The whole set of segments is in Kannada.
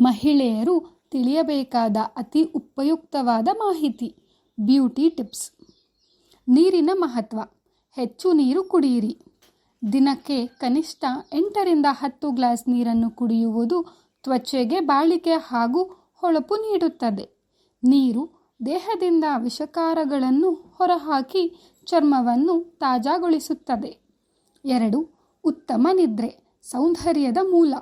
ಮಹಿಳೆಯರು ತಿಳಿಯಬೇಕಾದ ಅತಿ ಉಪಯುಕ್ತವಾದ ಮಾಹಿತಿ. Beauty tips. ನೀರಿನ ಮಹತ್ವ. ಹೆಚ್ಚು ನೀರು ಕುಡಿಯಿರಿ. ದಿನಕ್ಕೆ ಕನಿಷ್ಠ ಎಂಟರಿಂದ ಹತ್ತು ಗ್ಲಾಸ್ ನೀರನ್ನು ಕುಡಿಯುವುದು ತ್ವಚೆಗೆ ಬಾಳಿಕೆ ಹಾಗೂ ಹೊಳಪು ನೀಡುತ್ತದೆ. ನೀರು ದೇಹದಿಂದ ವಿಷಕಾರಗಳನ್ನು ಹೊರಹಾಕಿ ಚರ್ಮವನ್ನು ತಾಜಾಗೊಳಿಸುತ್ತದೆ. ಎರಡು, ಉತ್ತಮ ನಿದ್ರೆ. ಸೌಂದರ್ಯದ ಮೂಲ.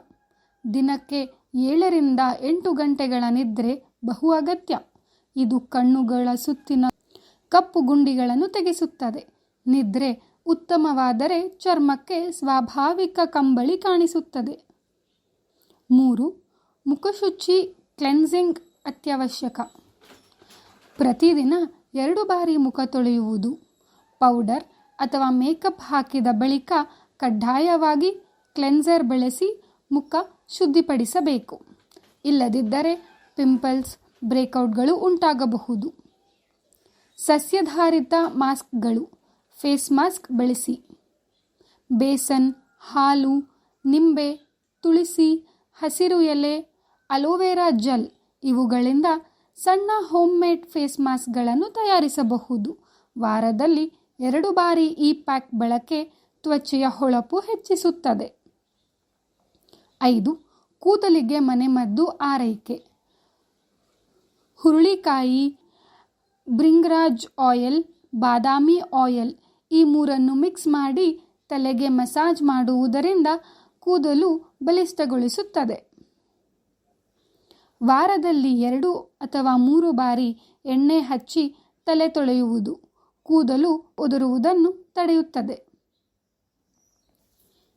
ದಿನಕ್ಕೆ ಏಳರಿಂದ ಎಂಟು ಗಂಟೆಗಳ ನಿದ್ರೆ ಬಹು ಅಗತ್ಯ. ಇದು ಕಣ್ಣುಗಳ ಸುತ್ತಿನ ಕಪ್ಪು ಗುಂಡಿಗಳನ್ನು ತೆಗೆಸುತ್ತದೆ. ನಿದ್ರೆ ಉತ್ತಮವಾದರೆ ಚರ್ಮಕ್ಕೆ ಸ್ವಾಭಾವಿಕ ಕಂಬಳಿ ಕಾಣಿಸುತ್ತದೆ. ಮೂರು, ಮುಖಶುಚಿ ಕ್ಲೆನ್ಸಿಂಗ್ ಅತ್ಯವಶ್ಯಕ. ಪ್ರತಿದಿನ ಎರಡು ಬಾರಿ ಮುಖ ತೊಳೆಯುವುದು. ಪೌಡರ್ ಅಥವಾ ಮೇಕಪ್ ಹಾಕಿದ ಬಳಿಕ ಕಡ್ಡಾಯವಾಗಿ ಕ್ಲೆನ್ಸರ್ ಬಳಸಿ ಮುಖ ಶುದ್ಧಿಪಡಿಸಬೇಕು. ಇಲ್ಲದಿದ್ದರೆ ಪಿಂಪಲ್ಸ್ ಬ್ರೇಕೌಟ್ಗಳು ಉಂಟಾಗಬಹುದು. ಸಸ್ಯಧಾರಿತ ಮಾಸ್ಕ್ಗಳು, ಫೇಸ್ ಮಾಸ್ಕ್ ಬಳಸಿ. ಬೇಸನ್, ಹಾಲು, ನಿಂಬೆ, ತುಳಸಿ, ಹಸಿರು ಎಲೆ, ಅಲೋವೆರಾ ಜೆಲ್ ಇವುಗಳಿಂದ ಸಣ್ಣ ಹೋಮ್ ಮೇಡ್ ಫೇಸ್ ಮಾಸ್ಕ್ಗಳನ್ನು ತಯಾರಿಸಬಹುದು. ವಾರದಲ್ಲಿ ಎರಡು ಬಾರಿ ಈ ಪ್ಯಾಕ್ ಬಳಕೆ ತ್ವಚೆಯ ಹೊಳಪು ಹೆಚ್ಚಿಸುತ್ತದೆ. ಐದು, ಕೂದಲಿಗೆ ಮನೆಮದ್ದು ಆರೈಕೆ. ಹುರುಳಿಕಾಯಿ, ಬ್ರಿಂಗ್ರಾಜ್ ಆಯಿಲ್, ಬಾದಾಮಿ ಆಯಿಲ್ ಈ ಮೂರನ್ನು ಮಿಕ್ಸ್ ಮಾಡಿ ತಲೆಗೆ ಮಸಾಜ್ ಮಾಡುವುದರಿಂದ ಕೂದಲು ಬಲಿಷ್ಠಗೊಳಿಸುತ್ತದೆ. ವಾರದಲ್ಲಿ ಎರಡು ಅಥವಾ ಮೂರು ಬಾರಿ ಎಣ್ಣೆ ಹಚ್ಚಿ ತಲೆ ತೊಳೆಯುವುದು, ಕೂದಲು ಉದುರುವುದನ್ನು ತಡೆಯುತ್ತದೆ.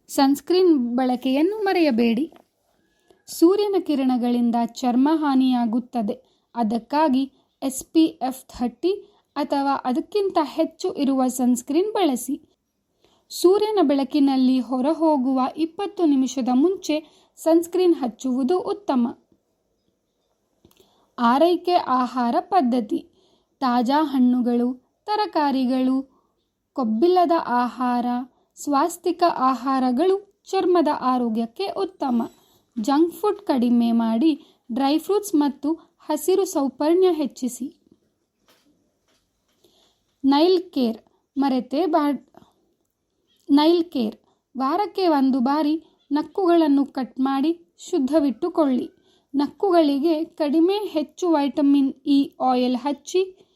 ಸನ್ಸ್ಕ್ರೀನ್ ಬಳಕೆಯನ್ನು ಮರೆಯಬೇಡಿ. ಸೂರ್ಯನ ಕಿರಣಗಳಿಂದ ಚರ್ಮ ಹಾನಿಯಾಗುತ್ತದೆ. ಅದಕ್ಕಾಗಿ ಎಸ್ ಪಿ ಎಫ್ ಥರ್ಟಿ ಅಥವಾ ಅದಕ್ಕಿಂತ ಹೆಚ್ಚು ಇರುವ ಸನ್ಸ್ಕ್ರೀನ್ ಬಳಸಿ. ಸೂರ್ಯನ ಬೆಳಕಿನಲ್ಲಿ ಹೊರಹೋಗುವ ಇಪ್ಪತ್ತು ನಿಮಿಷದ ಮುಂಚೆ ಸನ್ಸ್ಕ್ರೀನ್ ಹಚ್ಚುವುದು ಉತ್ತಮ. ಆರೈಕೆ ಆಹಾರ ಪದ್ಧತಿ. ತಾಜಾ ಹಣ್ಣುಗಳು, ತರಕಾರಿಗಳು, ಕೊಬ್ಬಿಲ್ಲದ ಆಹಾರ ಸ್ವಾಸ್ತಿಕ ಆಹಾರಗಳು ಚರ್ಮದ ಆರೋಗ್ಯಕ್ಕೆ ಉತ್ತಮ. ಜಂಕ್ ಫುಡ್ ಕಡಿಮೆ ಮಾಡಿ, ಡ್ರೈ ಫ್ರೂಟ್ಸ್ ಮತ್ತು ಹಸಿರು ಸೌಪರ್ಣ್ಯ ಹೆಚ್ಚಿಸಿ. ನೈಲ್ ಕೇರ್ ಮರೆತೆ ಬಾ, ನೈಲ್ ಕೇರ್ ವಾರಕ್ಕೆ ಒಂದು ಬಾರಿ ನಕ್ಕುಗಳನ್ನು ಕಟ್ ಮಾಡಿ ಶುದ್ಧವಿಟ್ಟುಕೊಳ್ಳಿ. ನಕ್ಕುಗಳಿಗೆ ಕಡಿಮೆ ಹೆಚ್ಚು ವೈಟಮಿನ್ ಇ ಆಯಿಲ್ ಹಚ್ಚಿ,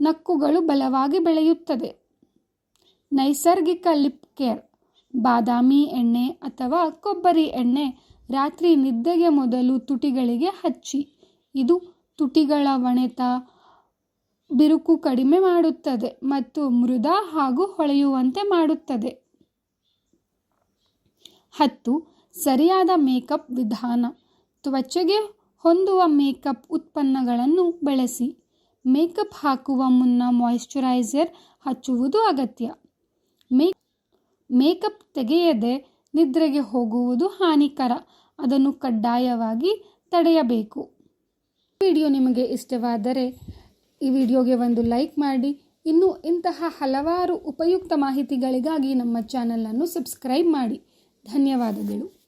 ನಕ್ಕುಗಳು ಬಲವಾಗಿ ಬೆಳೆಯುತ್ತದೆ. ನೈಸರ್ಗಿಕ ಲಿಪ್ ಕೇರ್, ಬಾದಾಮಿ ಎಣ್ಣೆ ಅಥವಾ ಕೊಬ್ಬರಿ ಎಣ್ಣೆ ರಾತ್ರಿ ನಿದ್ದೆಗೆ ಮೊದಲು ತುಟಿಗಳಿಗೆ ಹಚ್ಚಿ. ಇದು ತುಟಿಗಳ ಒಣೆತ, ಬಿರುಕು ಕಡಿಮೆ ಮಾಡುತ್ತದೆ ಮತ್ತು ಮೃದ ಹಾಗೂ ಹೊಳೆಯುವಂತೆ ಮಾಡುತ್ತದೆ. ಹತ್ತು, ಸರಿಯಾದ ಮೇಕಪ್ ವಿಧಾನ. ತ್ವಚೆಗೆ ಹೊಂದುವ ಮೇಕಪ್ ಉತ್ಪನ್ನಗಳನ್ನು ಬಳಸಿ. ಮೇಕಪ್ ಹಾಕುವ ಮುನ್ನ ಮಾಯಿಶ್ಚರೈಸರ್ ಹಚ್ಚುವುದು ಅಗತ್ಯ. ಮೇ, ಮೇಕಪ್ ತೆಗೆಯದೆ ನಿದ್ರೆಗೆ ಹೋಗುವುದು ಹಾನಿಕರ. ಅದನ್ನು ಕಡ್ಡಾಯವಾಗಿ ತಡೆಯಬೇಕು. ವಿಡಿಯೋ ನಿಮಗೆ ಇಷ್ಟವಾದರೆ ಈ ವಿಡಿಯೋಗೆ ಒಂದು ಲೈಕ್ ಮಾಡಿ. ಇನ್ನು ಇಂತಹ ಹಲವಾರು ಉಪಯುಕ್ತ ಮಾಹಿತಿಗಳಿಗಾಗಿ ನಮ್ಮ ಚಾನಲನ್ನು ಸಬ್ಸ್ಕ್ರೈಬ್ ಮಾಡಿ. ಧನ್ಯವಾದಗಳು.